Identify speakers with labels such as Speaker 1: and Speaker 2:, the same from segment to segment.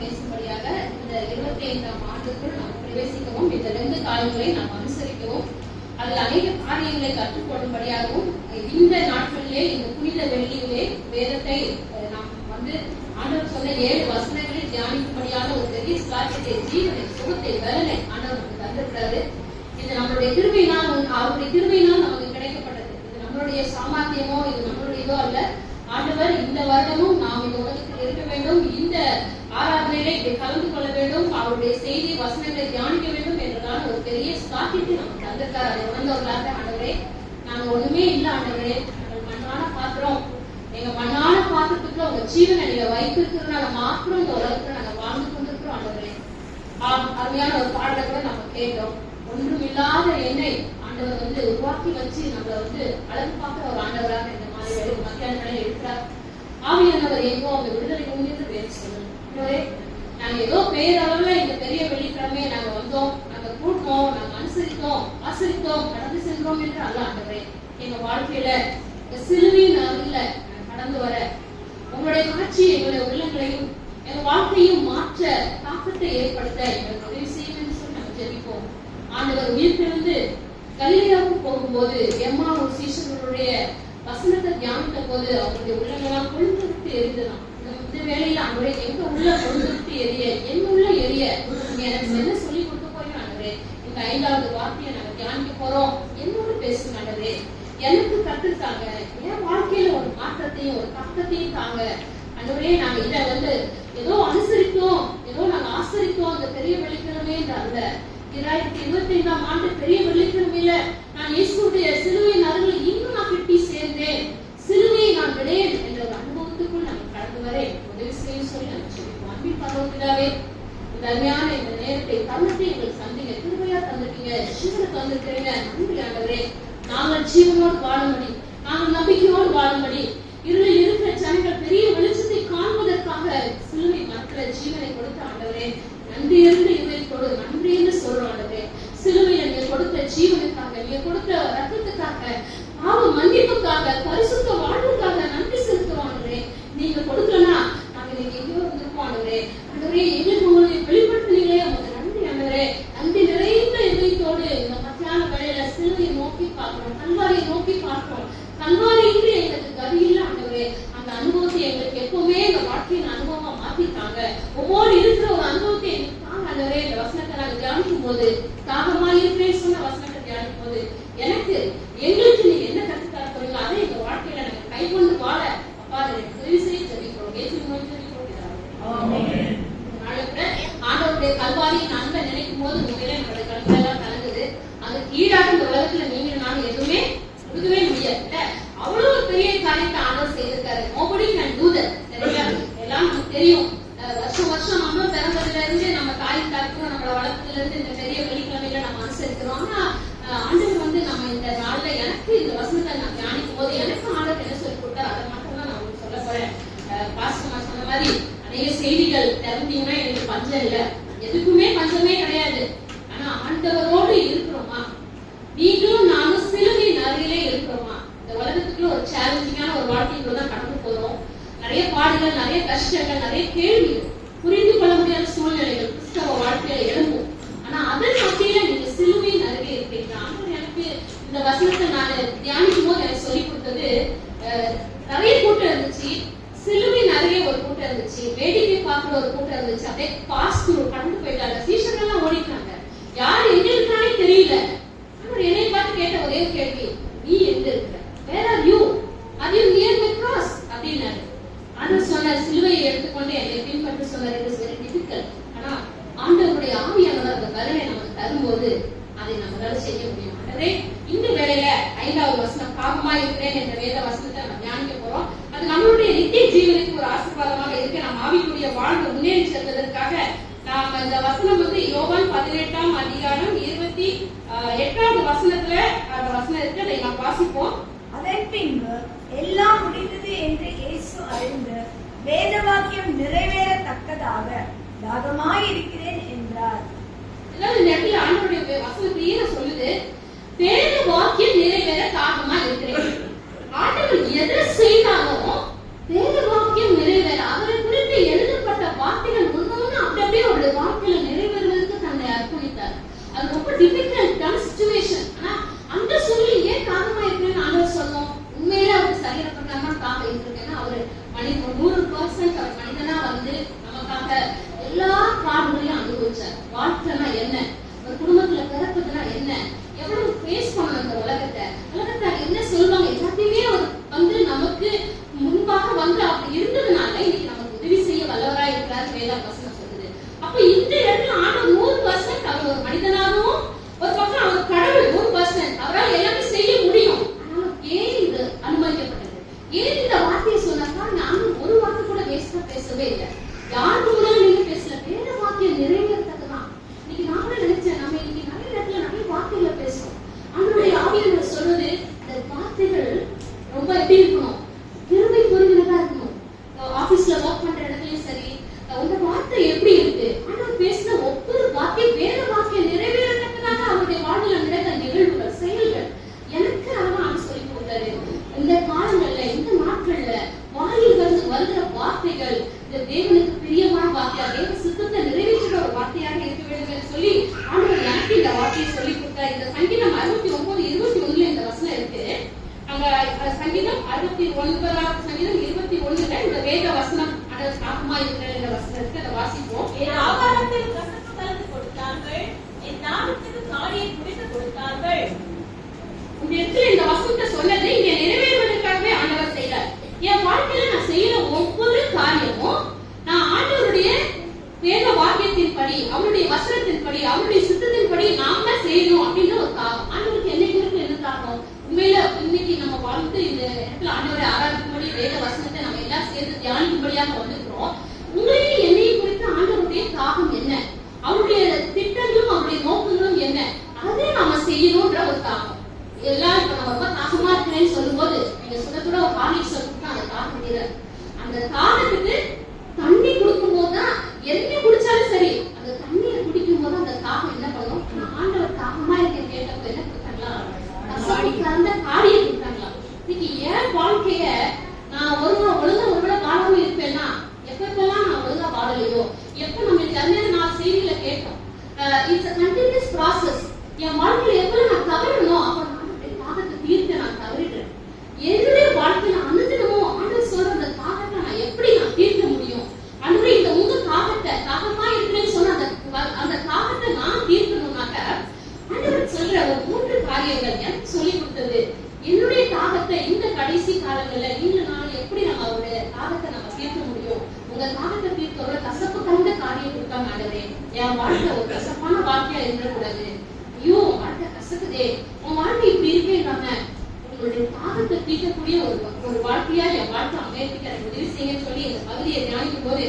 Speaker 1: பேசும்படியாக இந்த இருபத்தி ஐந்தாம் ஆண்டுக்குள் நாம் பிரவேசிக்கவும் இந்த ரெண்டு காலங்களை நாம் அனுசரிக்கவும் அதில் அநேக காரியங்களை கற்றுக்கொள்ளும்படியாகவும் இந்த நாட்களிலே இந்த புனித வெள்ளியிலே வேதத்தை நாம் வந்து ஆண்டவர் சொன்ன ஏழு வசனங்களை தியானிக்கும்படியான ஒரு பெரிய ஸ்லாக்கியத்தை ஜீவனை சுகத்தை பலனை ஆண்டவர் தந்திருக்கிறாரு. இது நம்மளுடைய திருமையினால் அவருடைய திருமையினால் நமக்கு கிடைக்கப்பட்டது. இது நம்மளுடைய சாமர்த்தியமோ இது நம்மளுடையதோ அல்ல. ஆண்டவர் இந்த வருடமும் நாம் இந்த உலகத்தில் இருக்க வேண்டும். இந்த ஆராதனையிலே இப்படி கலந்து கொள்ள வேண்டும் அவருடைய செய்தி வசனங்களை தியானிக்க வேண்டும் என்றதான ஒரு பெரிய ஸ்லாக்கியத்தை நமக்கு தந்திருக்காரு அதை உணர்ந்தவர்களாக ஆண்டவரே நாங்க ஒண்ணுமே இல்ல ஆண்டவரே. நாங்கள் மண்ணான பாத்திரம். எங்க மண்ணான பாத்திரத்துக்குள்ள உங்க ஜீவனை நீங்க வைத்திருக்கிறதுனால மாத்திரம் இந்த உலகத்துல நாங்க வாழ்ந்து கொண்டிருக்கிறோம் ஆண்டவரே. ஆம், அருமையான ஒரு பாடலை கூட நம்ம கேட்டோம். ஒன்றுமில்லாத எண்ணெய் ஆண்டவர் வந்து உருவாக்கி வச்சு நம்மளை வந்து அழகு பார்க்கிற ஒரு ஆண்டவராக இந்த மாதிரி மக்கள் நிலையை வேலை இருக்கிறார் ஆவியானவர் எங்கோ அவங்க விடுதலை முன்னிட்டு பேர் சொல்லுங்க நாங்க ஏதோ பேரளவுல இந்த பெரிய வெள்ளிக்கிழமையை நாங்க வந்தோம். நாங்க கூட்டோம் நாங்க அனுசரித்தோம் ஆசரித்தோம் கடந்து சென்றோம் என்று அல்ல ஆண்டவரே. எங்க வாழ்க்கையில இந்த சிலுவையின் அளவில் கடந்து வர உங்களுடைய காட்சி எங்களுடைய உள்ளங்களையும் எங்க வாழ்க்கையும் மாற்ற தாக்கத்தை ஏற்படுத்த எங்களுக்கு உதவி செய்யும் என்று சொல்லி நாங்கள் ஜெபிப்போம். ஆண்டவர் உயிர்த்தெழுந்து கலிலேயாவுக்கு போகும்போது எம்மா ஒரு சீசர்களுடைய வசனத்தை தியானித்த போது அவருடைய உள்ளங்களாம் கொழுந்து விட்டு எரிந்ததாம். இந்த- வேலையில வேளையில எங்க உள்ள கொழுந்து எரிய என் உள்ள எரிய நீங்க எனக்கு என்ன சொல்லி கொடுக்க போறீங்க ஆண்டவரே இந்த ஐந்தாவது வார்த்தையை நாங்க தியானிக்க போறோம். என்னோட பேசுங்க நல்லது. எனக்கு கற்றுத்தாங்க என் வாழ்க்கையில ஒரு மாற்றத்தையும் ஒரு தாக்கத்தையும் தாங்க. ஆண்டவரே நாங்க இத வந்து ஏதோ அனுசரித்தோம். ஏதோ நாங்க ஆசரித்தோம். அந்த பெரிய வெள்ளிக்கிழமை என்று அல்ல. இரண்டாயிரத்தி இருபத்தி ஐந்தாம் ஆண்டு பெரிய வெள்ளிக்கிழமையில நான் இயேசுடைய சிலுவை அருகில் இன்னும் நான் கிட்டி சேர்ந்தேன். சிலுவையை நான் விடேன் நாங்கள் உதவி செய்ய சொல்லி அன்பின் இந்த அருமையான இந்த நேரத்தை தருணத்தை எங்களுக்கு சந்திங்க திருமையா தந்திருக்கீங்க. ஜீவனுக்கு வந்திருக்கிறீங்க நன்றி ஆண்டவரே நாங்கள் ஜீவனோடு வாழும்படி நாங்கள் நம்பிக்கையோடு வாழும்படி இருளில் இருக்கிற ஜனங்கள் பெரிய வெளிச்சத்தை காண்பதற்காக சிலுவை மக்களை ஜீவனை கொடுத்த ஆண்டவரே நன்றி இருந்து இதயத்தோடு நன்றி என்று சொல்றோம் ஆண்டவரே. சிலுவையில் நீங்க கொடுத்த ஜீவனுக்காக நீங்க கொடுத்த ரத்தத்துக்காக பாவ மன்னிப்புக்காக பரிசுத்த வாழ்வுக்காக நன்றி செலுத்துறோம் ஆண்டவரே நீங்க கொடுக்கலனா நாங்க நீங்க எங்கேயோ இருந்திருப்போம் ஆண்டவரே ஆண்டவரே எங்களுக்கு உங்களை வெளிப்படுத்தினீங்களே உங்களுக்கு நன்றி ஆண்டவரே நன்றி நிறைந்த இதயத்தோடு இந்த மத்தியான வேளையில சிலுவையை நோக்கி பார்க்கிறோம் கல்வாரியை நோக்கி பார்க்கிறோம் கல்வாரியின்றி எங்களுக்கு கதி இல்ல ஆண்டவரே அந்த அனுபவத்தை எங்களுக்கு எப்பவுமே எங்க வாழ்க்கையின் அனுபவமா மாத்திட்டாங்க ஒவ்வொரு இருக்கிற ஒரு அனுபவத்தை எங்களுக்கு தாங்க ஆண்டவரே இந்த வசனத்தை நாங்க தியானிக்கும் போது தாகமா இருக்கிறேன்னு சொன்ன வசனத்தை தியானிக்கும் போது எனக்கு எங்களுக்கு நீங்க என்ன கத்து தர போறீங்களோ அதை எங்க வாழ்க்கையில நாங்க கை கொண்டு வாழ அப்பா அதை எனக்கு உதவி செய்ய ஜெபிக்கிறோம் ஏசு மூலம் ஜெபிக்கிறோம் பிதாவே. அதனால கூட ஆண்டவருடைய கல்வாரியின் அன்பை நினைக்கும் போது உண்மையிலே நம்மளுடைய கண்கள் எல்லாம் கலங்குது அதுக்கு ஈடாக இந்த உலகத்துல நீங்க நானும் எதுவுமே கொடுக்கவே முடியாது இல்ல? அவ்வளவு ஒரு பெரிய காரியத்தை ஆண்டவர் செய்திருக்காரு நோபடி கேன் டூ தட் சரிங்களா எல்லாம் நமக்கு தெரியும் அஹ் வருஷம் வருஷம் நம்ம பிறந்ததுல இருந்து நம்ம தாய் தரப்புல நம்மள இந்த பெரிய வெளிக்கிழமையில நம்ம அனுசரிக்கிறோம். ஆனா ஆண்டவர் வந்து நம்ம இந்த நாள்ல எனக்கு இந்த வசனத்தை நான் தியானிக்கும் போது எனக்கு ஆண்டவர் என்ன சொல்லி கொடுத்தாரு அதை மட்டும் தான் நான் உங்களுக்கு சொல்ல போறேன். பாஸ்டர் சொன்ன மாதிரி நிறைய செய்திகள் திறந்தீங்கன்னா எனக்கு பஞ்சம் இல்ல எதுக்குமே பஞ்சமே கிடையாது ஆனா ஆண்டவரோடு இருக்கிறோமா நீங்களும் நானும் சிலுவையின் அருகிலே இருக்கிறோமா இந்த உலகத்துக்குள்ள ஒரு சேலஞ்சிங்கான ஒரு வாழ்க்கைக்குள்ள தான் கடந்து போறோம் நிறைய பாடுகள் நிறைய கஷ்டங்கள் நிறைய கேள்விகள் புரிந்து கொள்ள முடியாத சூழ்நிலைகள் கிறிஸ்தவ வாழ்க்கையில எழும்பும் ஆனா அதன் மத்தியில நீங்க சிலுவையின் அருகே இருக்கீங்க ஆண்டவர் எனக்கு இந்த வசனத்தை நான் தியானிக்கும் போது எனக்கு சொல்லி கொடுத்தது அஹ், நிறைய கூட்டம் இருந்துச்சு சிலுவையின் அருகே ஒரு கூட்டம் இருந்துச்சு. வேடிக்கை பார்க்குற ஒரு கூட்டம் இருந்துச்சு. அப்படியே பாஸ் கடந்து போயிட்டாங்க சீஷர்கள் எல்லாம் ஓடிட்டாங்க யார் எங்க இருக்கானே தெரியல ஆனா என்னை பார்த்து கேட்ட ஒரே ஒரு கேள்வி நீ எங்க இருக்கிற where are you are you near my cross அப்படின்னாரு ஆண்டவர் சொன்னார் சிலுவையை எடுத்துக்கொண்டு என்னை பின்பற்ற சொன்னார் இட் இஸ் வெரி டிஃபிகல்ட் ஆனா ஆண்டவருடைய ஆவியானவர் அந்த பலனை நமக்கு தரும்போது அதை நம்மளால செய்ய முடியும் ஆண்டவரே இந்த வேளையில ஐந்தாவது வசனம் பாவமா இருக்கிறேன் என்ற வேத வசனத்தை நம்ம தியானிக்க போறோம் அது நம்மளுடைய நித்திய ஜீவனுக்கு ஒரு ஆசீர்வாதமாக இருக்கு நம்ம ஆவிக்குரிய வாழ்வு முன்னேறி செல்வதற்காக நாம இந்த வசனம் வந்து யோவான் பதினெட்டாம் அதிகாரம் இருபத்தி ஆஹ், எட்டாவது வசனத்துல அந்த வசனம் இருக்கு அதை நாம் வாசிப்போம்
Speaker 2: அதன் பின்பு எல்லாம் முடிந்தது என்று இயேசு அறிந்து வேத வாக்கியம் நிறைவேறத்தக்கதாக தாகமாயிருக்கிறேன் என்றார்.
Speaker 1: அதாவது இந்த இடத்துல ஆண்டவருடைய வசனம் கிளியரா சொல்லுது வேத வாக்கியம் நிறைவேற தாகமா இருக்கிறேன் ஆண்டவர் எதை செய்தாலும்
Speaker 3: என்
Speaker 1: வாழ்க்கை ஒரு கசப்பான வாழ்க்கையா இருக்கக்கூடாது. ஐயோ வாழ்க்கை கசக்குதே. உன் வாழ்க்கை இப்படி இருக்கே உங்களுடைய பாதத்தை தீர்க்கக்கூடிய ஒரு வாழ்க்கையா என் வாழ்க்கை அமையத்துக்கு எனக்கு உதவி செய்ய சொல்லி இந்த பகுதியை தியானிக்கும் போது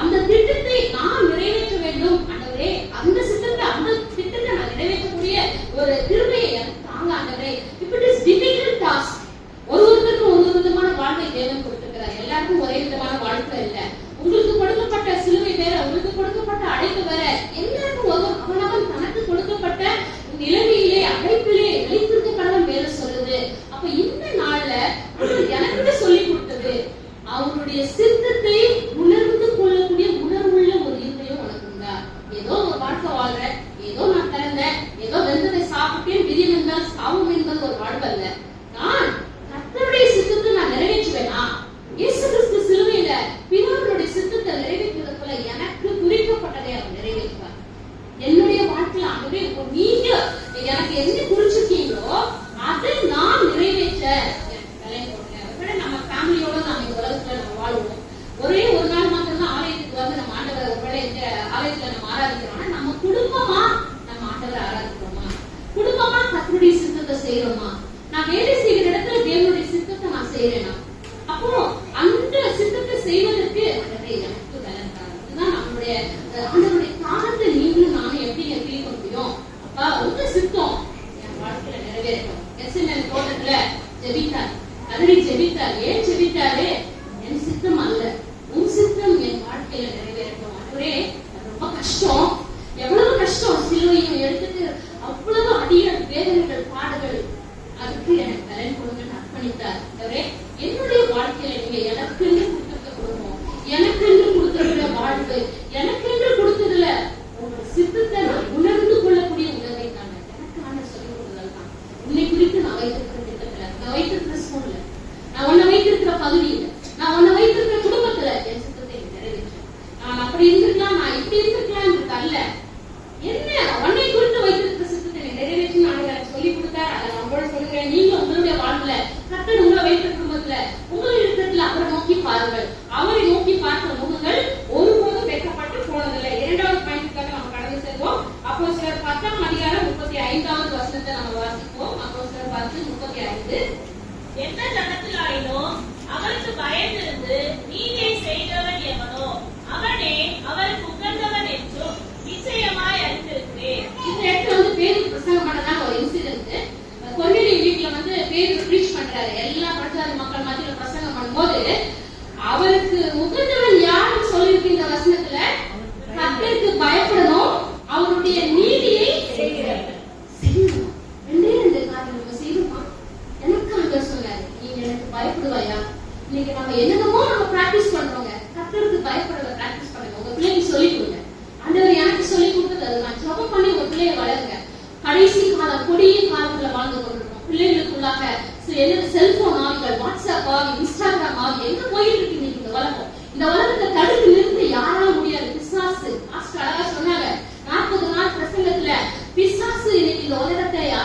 Speaker 1: அந்த திட்டத்தை நான் நிறைவேற்ற வேண்டும். அந்த அந்த சித்தத்தை அந்த திட்டத்தை நான் நிறைவேற்றக்கூடிய ஒரு திரு ஜெபித்தார். கதறி ஜெபித்தார். ஏன் ஜெபித்தாரு? என் சித்தம் அல்ல. இப்படி இருந்திருக்கலாம்ன்றது அல்ல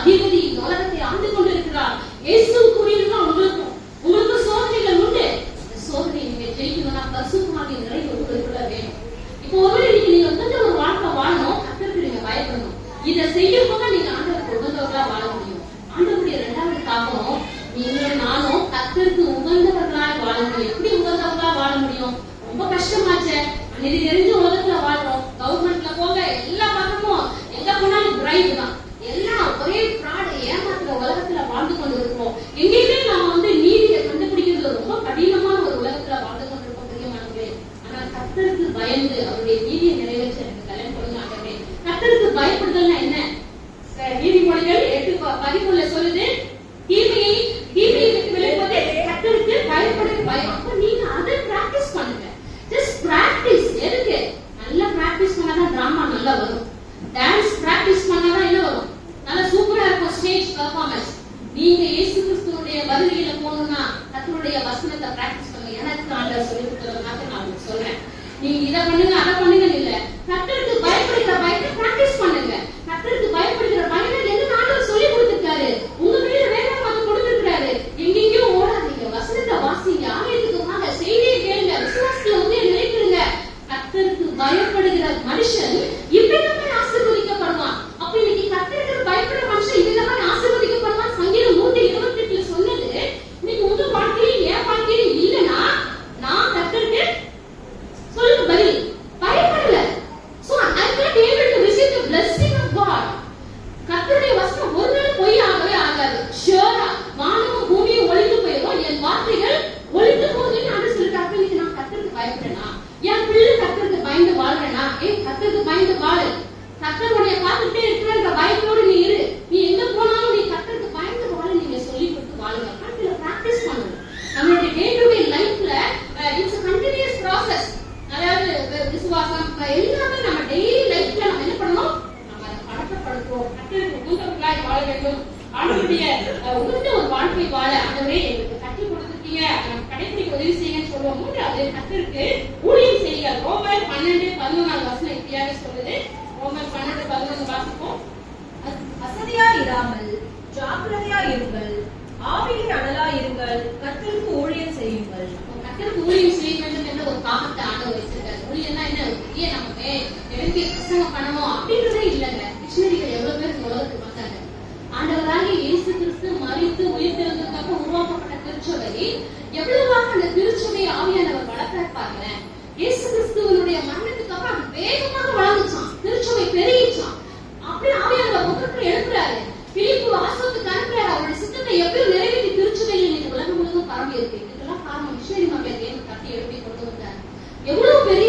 Speaker 1: Архивный பயப்படுதல்னா என்ன? நீதிமொழிகள் எட்டு பதிப்புல சொல்லுது. எனக்கு பிரசங்கம் பண்ணணும் அப்படின்றதே இல்லைங்க. மிஷினரிகள் எவ்வளவு பேர் இந்த உலகத்துக்கு வந்தாங்க? ஆண்டவராக இயேசு கிறிஸ்து மறித்து உயிர் உயிர்த்தெழுந்ததுக்காக உருவாக்கப்பட்ட திருச்சபையை எவ்வளவாக அந்த திருச்சபையை ஆவியானவர் வளர்த்தார் பாருங்க இயேசு கிறிஸ்துவனுடைய மரணத்துக்கு அப்புறம் அது வேகமாக வளர்ந்துச்சான். திருச்சபை பெருகிச்சான். அப்படி ஆவியானவர் முதற்கொண்டு எழுப்புறாரு. பிலிப்பு வாசத்துக்கு அனுப்புறாரு. அவருடைய சித்தத்தை எப்படி நிறைவேற்றி திருச்சபையில் இன்னைக்கு உலகம் முழுவதும் பரவி இருக்கு இதெல்லாம் காரணம் மிஷினரி மாமியார் ஏன் கட்டி எழுப்பி கொண்டு வந்தார் எவ்வளவு பெரிய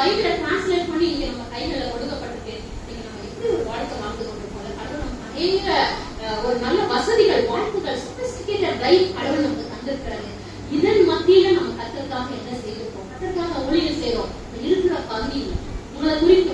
Speaker 1: பைபிளை டிரான்ஸ்லேட் பண்ணி இங்க நம்ம கைகளை ஒடுக்கப்பட்டிருக்கு இன்னைக்கு நம்ம எப்படி ஒரு வாழ்க்கை வாழ்ந்து கொண்டிருக்கோம்? கடவுள் நமக்கு அநேக ஒரு நல்ல வசதிகள் வாழ்த்துக்கள் சொபிஸ்டிகேட்டட் லைஃப் கடவுள் நமக்கு தந்திருக்கிறாரு. இதன் மத்தியில நம்ம கத்திற்காக என்ன செய்திருக்கோம்? கத்திற்காக ஊழியர் செய்யறோம் இருக்கிற பகுதியில் உங்களை குறித்து